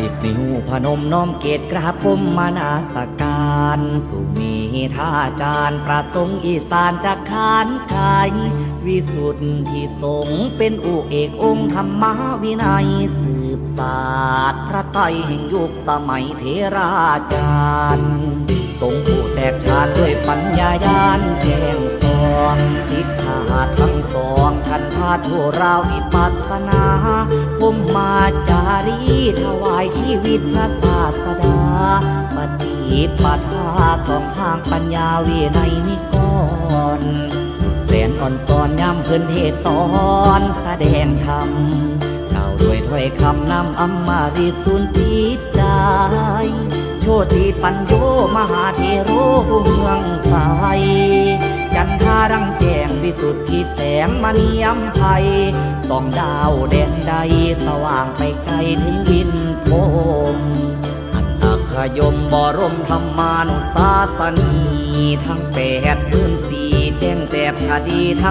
สิบนิ้วพนมน้อมเกตกราบก้มมานาสการสุมีท่าจารย์ประสงค์อีสานจากขานกายวิสุทธิสงเป็นอุเอกองค์ธรรมวินัยสืบศาสตร์พระไตรแห่งยุคสมัยเทราจารย์ทรงผู้แตกฉานด้วยปัญญายานแจ้งสอนสิทธาทั้งสองคันพาทั่วราวิปัสสนา ผมมาจารีถวายชีวิตพระศาสดาปฏิปทาสองทางปัญญาวินัยนิกรสุดแสนอ่อนตอนย้ำเพิ่นเทศสอนแสดงธรรมกล่าวด้วยถ้อยคำนำอำมมาริสุนจิตใจโชติปัญโยมหาเทโรเมือง สุดที่แสงมณียมไทยสองดาวแดนใดสว่างไปไกลถึงดินโพมอันตักยมบรมธรรมานุสาสนี ทั้งแปดพื้นสีแจ้งแจบคดีทั้ง